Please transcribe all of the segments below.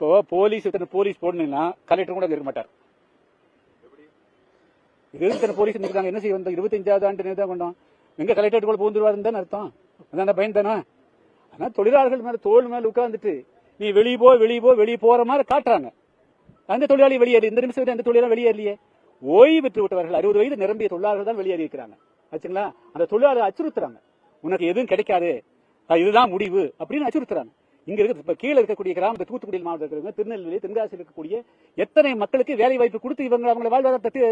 இப்போ போலீஸ் இத்தனை போலீஸ் போடணும்னா கலெக்டர் கூட இருக்க மாட்டார். இத்தனை போலீஸ் நிற்கிறாங்க என்ன செய்ய வந்தோம்? இருபத்தஞ்சாவது ஆண்டு தான் கொண்டோம்? எங்க கலெக்டர் கூட பூந்துருவாருன்னு தானே அர்த்தம்? அதான் பயன் தானே? ஆனா தொழிலாளர்கள் மேல தோல் மேல உட்கார்ந்துட்டு நீ வெளியே போ வெளியே போ வெளியே போற மாதிரி காட்டுறாங்க. அந்த தொழிலாளி வெளியேறி. இந்த நிமிஷம் அந்த தொழிலாளி வெளியேறலையே. ஓய்வு பெற்று விட்டவர்கள் அறுபது வயது நிரம்பிய தொழிலாளர்கள் தான் வெளியேறி இருக்கிறாங்க. ஆச்சுங்களா? அந்த தொழிலாளர் அச்சுறுத்துறாங்க. உனக்கு எதுவும் கிடைக்காது. இதுதான் முடிவு அப்படின்னு அச்சுறுத்துறாங்க. இங்க இருக்க இப்ப கீழே இருக்கக்கூடிய கிராம தூத்துக்குடி மாவட்டத்தில் இருக்கிறவங்க திருநெல்வேலி தென்காசியில் இருக்கக்கூடிய எத்தனை மக்களுக்கு வேலை வாய்ப்பு கொடுத்து இவங்க அவங்களை வாழ்வாதாரத்தை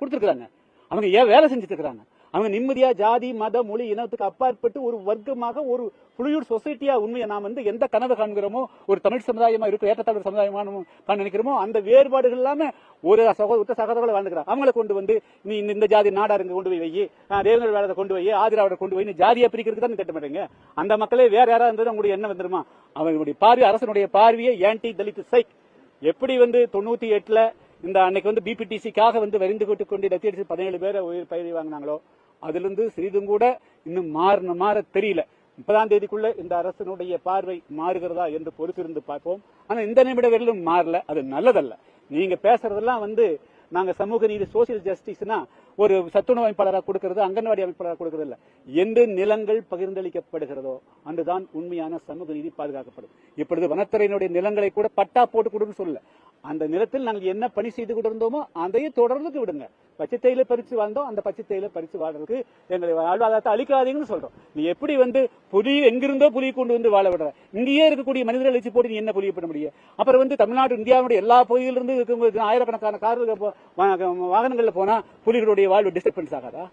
கொடுத்துருக்காங்க அவங்க ஏன் வேலை செஞ்சுட்டு இருக்கிறாங்க அவங்க நிம்மதியா ஜாதி மத மொழி இனத்துக்கு அப்பாற்பட்டு ஒரு வர்க்கமாக ஒரு புலியூர் சொசைட்டியா உண்மையை நாம் வந்து எந்த கனவு காண்கிறோமோ ஒரு தமிழ் சமுதாயமா இருக்கும் ஏற்றத்தாழ்வு சமுதாயமான நினைக்கிறோமோ அந்த வேறுபாடுகள் இல்லாம ஒரு சகோதர சகோதரர்கள் வாழ்ந்துக்கிறாங்க அவங்களை கொண்டு வந்து நீ இந்த- ஜாதி நாடாருங்க கொண்டு போய் வை. தேவங்கள் வேலை கொண்டு போய் ஆதிராவிட கொண்டு போய் நீ ஜாதியா பிரிக்கிறதுக்கு தான் திட்ட மாட்டீங்க அந்த மக்களே வேற யாராவது இருந்தது உங்களுடைய என்ன வந்துருமா? அவங்களுடைய பார்வை அரசனுடைய பார்வையை ஆன்டி தலித் சைக்? எப்படி வந்து தொண்ணூத்தி எட்டுல இந்த அன்னைக்கு வந்து பிபிடிசிக்காக வந்து வரிந்து கொண்டு கொண்டு லட்சிய பதினேழு பேரை உயிர் பயிர் வாங்கினாங்களோ அதுலேருந்து சிறிதும் கூட இன்னும் மாறின மாற தெரியல. முப்பதாம் தேதிக்குள்ள இந்த அரசனுடைய பார்வை மாறுகிறதா என்று பொறுத்திருந்து பார்ப்போம். ஆனா இந்த நிமிட வரையிலும் மாறல அது நல்லதல்ல. நீங்க பேசுறதெல்லாம் வந்து நாங்க சமூக நீதி சோசியல் ஜஸ்டிஸ்னா ஒரு சத்துணவு அமைப்பாளராக கொடுக்கிறது அங்கன்வாடி அமைப்பாளராக கொடுக்கிறது இல்ல. எந்த நிலங்கள் பகிர்ந்தளிக்கப்படுகிறதோ அன்றுதான் உண்மையான சமூக நீதி பாதுகாக்கப்படும். இப்பொழுது வனத்துறையினுடைய நிலங்களை கூட பட்டா போட்டு கொடுன்னு சொல்லல. அந்த நிலத்தில் நாங்கள் என்ன பணி செய்து கொண்டிருந்தோமோ அதையே தொடர்ந்து விடுங்க. பச்சை தேயில பறிச்சு வாழ்ந்தோம். அந்த பச்சை தேயில பறிச்சு வாழ்றதுக்கு எங்களை வாழ்வாதாரத்தை அழிக்காதீங்கன்னு சொல்றோம். நீ எப்படி வந்து புலி எங்கிருந்தோ புலி கொண்டு வந்து வாழ விடுற? இங்கேயே இருக்கக்கூடிய மனிதர்கள் அழிச்சு போட்டு நீ என்ன புலி பண்ண முடியும்? அப்புறம் வந்து தமிழ்நாடு இந்தியாவுடைய எல்லா பகுதியிலிருந்து இருக்கும் ஆயிரக்கணக்கான கார்கள் வாகனங்கள்ல போனா புலிகளுடைய வாழ்வு டிஸ்டர்பன்ஸ் ஆகாதா?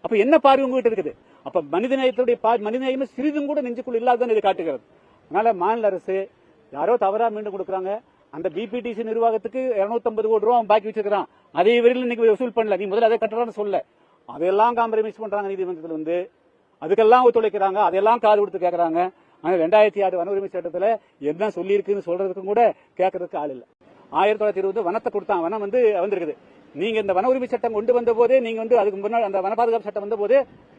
அப்ப என்ன பார்வை உங்ககிட்ட இருக்குது? அப்ப மனிதநேயத்துடைய பா- சிறிதும் கூட நெஞ்சுக்குள் இல்லாததான் இது காட்டுகிறது. அதனால மாநில அரசு யாரோ தவறா மீண்டும் கொடுக்குறாங்க. அந்த பிபிடிசி நிர்வாகத்துக்கு 250 கோடி ரூபா பாக்கி வச்சிருக்கான் அதே வரையில் இன்னைக்கு வசூல் பண்ணல. நீ முதல்ல அதை கட்டுறான்னு சொல்ல. அதெல்லாம் காம்ப்ரமைஸ் பண்றாங்க நீதிமன்றத்தில் வந்து. அதுக்கெல்லாம் ஒத்துழைக்கிறாங்க. அதெல்லாம் காது கொடுத்து கேட்கறாங்க ஆனா ரெண்டாயிரத்தி ஆறு வன உரிமை சட்டத்துல என்ன சொல்லியிருக்குன்னு சொல்றதுக்கும் கூட கேட்கறதுக்கு ஆள் இல்லை. ஆயிரத்தி தொள்ளாயிரத்தி இருபது வனத்தை கொடுத்தான். வனம் வந்து வந்திருக்குது. நீங்க இந்த வன உரிமை சட்டம் கொண்டு வந்த போதே நீங்க வந்து அதுக்கு முன்னாடி அந்த வன பாதுகாப்பு சட்டம் வந்த போது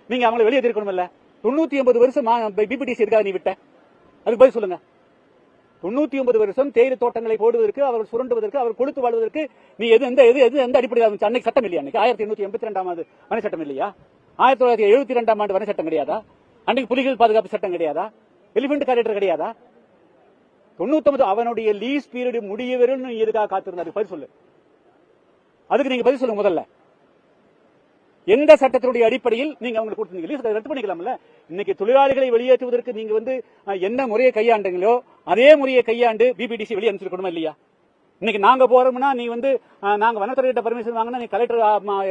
நீங்க அவங்களை வெளியே இருக்கணும்ல தொண்ணூத்தி ஒன்பது வருஷம் பிபிடிசி இருக்காது நீ விட்ட? அதுக்கு பதில் சொல்லுங்க. தொண்ணூத்தி ஒன்பது வருஷம் தேயிலை தோட்டங்களை போடுவதற்கு அவர் சுரண்டுவதற்கு அவர் கொடுத்து வாழ்வதற்கு நீ எது எந்த எது எது எந்த அடிப்படையில் இருந்துச்சு? அன்னைக்கு சட்டம் இல்லையா அன்னைக்கு? ஆயிரத்தி எண்ணூத்தி எண்பத்தி ரெண்டாம் ஆண்டு வன சட்டம் இல்லையா? ஆயிரத்தி தொள்ளாயிரத்தி எழுபத்தி ரெண்டாம் ஆண்டு வன சட்டம் கிடையாதா? அன்னைக்கு புலிகள் பாதுகாப்பு சட்டம் கிடையாதா? எலிபென்ட் கேரக்டர் கிடையாதா? தொண்ணூத்தி அவனுடைய லீஸ் பீரியட் முடிய வரையும் நீ எதுக்காக காத்திருந்தாரு பதில் சொல்லு. அதுக்கு நீங்க பதில் சொல்லுங்க முதல்ல. எந்த சட்டத்தினுடைய அடிப்படையில் நீங்க அவங்களுக்கு கொடுத்தீங்க? ரத்து பண்ணிக்கலாம்ல? இன்னைக்கு தொழிலாளிகளை வெளியேற்றுவதற்கு நீங்க வந்து என்ன முறையை கையாண்டீங்களோ அதே முறையை கையாண்டு பிபிடிசி வெளியே அனுப்பிச்சிருக்கணுமா இல்லையா? இன்னைக்கு நாங்க போறோம்னா நீ வந்து நாங்க வனத்துறை கிட்ட பர்மிஷன் வாங்கினா நீ கலெக்டர்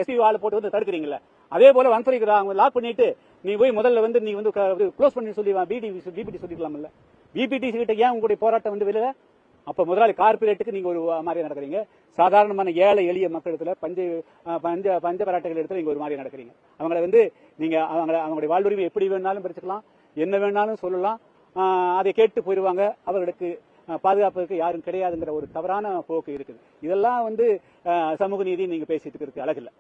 எஸ்பி ஆளை போட்டு வந்து தடுக்கிறீங்களா அதே போல வனத்துறைக்கு லாக் பண்ணிட்டு நீ போய் முதல்ல வந்து நீ வந்து க்ளோஸ் பண்ணி சொல்லி பிடி பிபிடி சொல்லிக்கலாம்ல பிபிடிசி கிட்ட ஏன் உங்களுடைய போராட்டம் வந்து வெளியில அப்ப முதலாளி கார்பரேட்டுக்கு நீங்க ஒரு மாதிரி நடக்கிறீங்க. சாதாரணமான ஏழை எளிய மக்களிடத்துல பஞ்ச பஞ்ச பஞ்ச பராட்டைகள் இடத்துல நீங்க ஒரு மாதிரி நடக்கிறீங்க. அவங்கள வந்து நீங்க அவங்கள அவங்களுடைய வாழ்வுரிமை எப்படி வேணாலும் பிரிச்சுக்கலாம். என்ன வேணாலும் சொல்லலாம். அதை கேட்டு போயிடுவாங்க அவர்களுக்கு பாதுகாப்பதற்கு யாரும் கிடையாதுங்கிற ஒரு தவறான போக்கு இருக்குது. இதெல்லாம் வந்து சமூக நீதி நீங்க பேசிட்டு இருக்கு அழகில்லை.